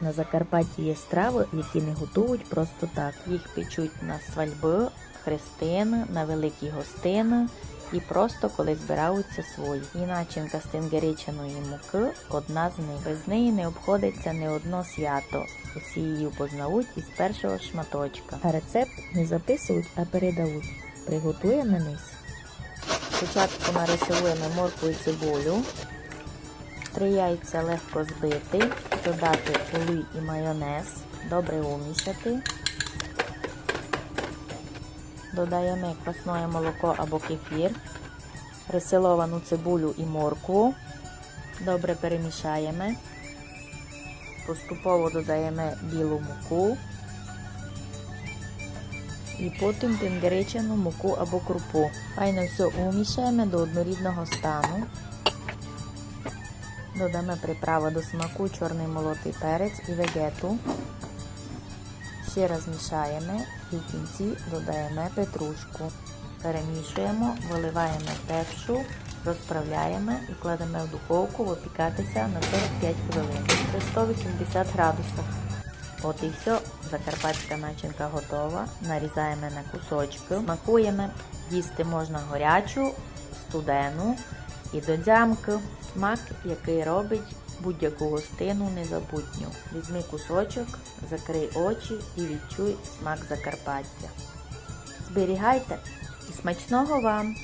На Закарпатті є страви, які не готують просто так. Їх печуть на свальби, хрестини, на великі гостини і просто коли збираються свої. І начинка з тенгеричаної муки одна з них. Без неї не обходиться не одно свято. Усі її познають із першого шматочка. А рецепт не записують, а передають. Приготуємо низ. Спочатку нарисуємо моркву і цибулю. Три яйця легко збити, додати олій і майонез, добре умішати. Додаємо квасне молоко або кефір, ресиловану цибулю і моркву. Добре перемішаємо. Поступово додаємо білу муку. І потім тенгеричану муку або крупу. Файно все умішаємо до однорідного стану. Додамо приправу до смаку, чорний молотий перець і вегету. Ще раз мішаємо і в кінці додаємо петрушку. Перемішуємо, виливаємо першу, розправляємо і кладемо в духовку випікатися на 45 хвилин при 180 градусах. От і все, закарпатська начинка готова. Нарізаємо на кусочки, смакуємо. Їсти можна горячу, студену і до дзямки. Смак, який робить будь-яку гостину незабутню. Візьми кусочок, закрий очі і відчуй смак Закарпаття. Зберігайте і смачного вам!